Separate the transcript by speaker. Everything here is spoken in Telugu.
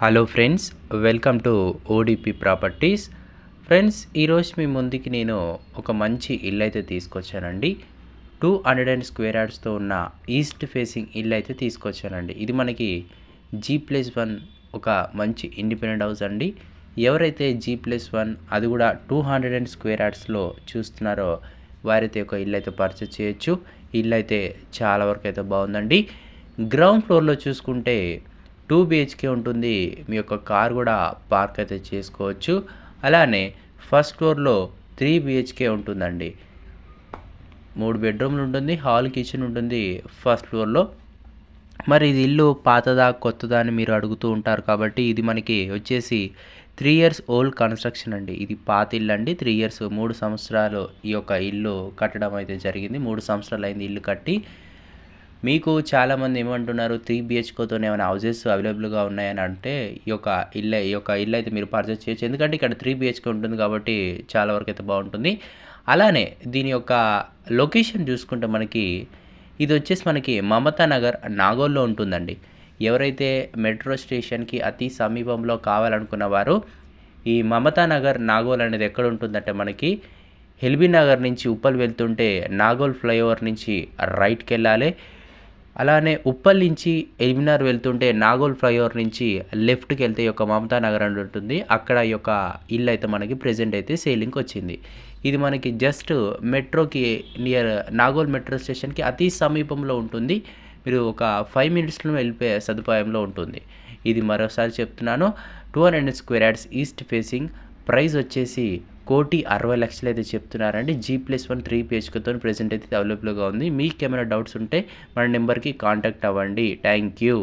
Speaker 1: Hello friends welcome to ODP properties friends ఈరోజు మీ ముందుకి నేను ఒక మంచి ఇల్లు అయితే తీసుకొచ్చానండి. టూ హండ్రెడ్ అండ్ స్క్వేర్ యార్డ్స్తో ఉన్న ఈస్ట్ ఫేసింగ్ ఇల్లు అయితే తీసుకొచ్చానండి. ఇది మనకి జీ ప్లస్ వన్ ఒక మంచి ఇండిపెండెంట్ హౌస్ అండి. ఎవరైతే జీ ప్లస్ వన్ అది కూడా టూ హండ్రెడ్ అండ్ స్క్వేర్ యార్డ్స్లో చూస్తున్నారో వారైతే ఒక ఇల్లు అయితే పర్చేస్ చేయొచ్చు. ఇల్లు అయితే చాలా వరకు అయితే బాగుందండి. గ్రౌండ్ ఫ్లోర్లో చూసుకుంటే టూ బిహెచ్కే ఉంటుంది. మీ యొక్క కార్ కూడా పార్క్ అయితే చేసుకోవచ్చు. అలానే ఫస్ట్ ఫ్లోర్లో త్రీ బిహెచ్కే ఉంటుందండి. మూడు బెడ్రూమ్లు ఉంటుంది హాల్ కిచెన్ ఉంటుంది ఫస్ట్ ఫ్లోర్లో. మరి ఇది ఇల్లు పాతదా కొత్తదా అని మీరు అడుగుతూ ఉంటారు కాబట్టి ఇది మనకి వచ్చేసి త్రీ ఇయర్స్ ఓల్డ్ కన్స్ట్రక్షన్ అండి. ఇది పాత ఇల్లు అండి. త్రీ ఇయర్స్ మూడు సంవత్సరాలు ఈ యొక్క ఇల్లు కట్టడం అయితే జరిగింది. మూడు సంవత్సరాలు అయింది ఇల్లు కట్టి. మీకు చాలామంది ఏమంటున్నారు త్రీ బిహెచ్కోతో ఏమైనా హౌసెస్ అవైలబుల్గా ఉన్నాయని అంటే ఈ యొక్క ఇల్లు ఈ యొక్క ఇల్లు అయితే మీరు పర్చేస్ చేయొచ్చు. ఎందుకంటే ఇక్కడ త్రీ బిహెచ్కే ఉంటుంది కాబట్టి చాలా వరకు అయితే బాగుంటుంది. అలానే దీని యొక్క లొకేషన్ చూసుకుంటే మనకి ఇది వచ్చేసి మనకి మమతా నగర్ నాగోల్లో ఉంటుందండి. ఎవరైతే మెట్రో స్టేషన్కి అతి సమీపంలో కావాలనుకున్న వారు ఈ మమతా నగర్ నాగోల్ అనేది ఎక్కడ ఉంటుందంటే మనకి హెల్బీ నగర్ నుంచి ఉప్పల్ వెళ్తుంటే నాగోల్ ఫ్లైఓవర్ నుంచి రైట్కి వెళ్ళాలి. అలానే ఉప్పల్ నుంచి ఎలిమినార్ వెళ్తుంటే నాగోల్ ఫ్లైఓవర్ నుంచి లెఫ్ట్కి వెళ్తే ఈ యొక్క మమతా నగర్ అని ఉంటుంది. అక్కడ ఈ యొక్క ఇల్లు అయితే మనకి ప్రజెంట్ అయితే సేలింగ్కి వచ్చింది. ఇది మనకి జస్ట్ మెట్రోకి నియర్ నాగోల్ మెట్రో స్టేషన్కి అతి సమీపంలో ఉంటుంది. మీరు ఒక ఫైవ్ మినిట్స్లో వెళ్ళిపోయే సదుపాయంలో ఉంటుంది. ఇది మరోసారి చెప్తున్నాను. Two hundred square yards east facing price వచ్చేసి కోటి అరవై లక్షలు అయితే చెప్తున్నారండి జీ ప్లస్ వన్ త్రీ పేజ్తో ప్రజెంట్ అయితే అవైలబుల్గా ఉంది. మీకు ఏమైనా డౌట్స్ ఉంటే మన నెంబర్కి కాంటాక్ట్ అవ్వండి. Thank you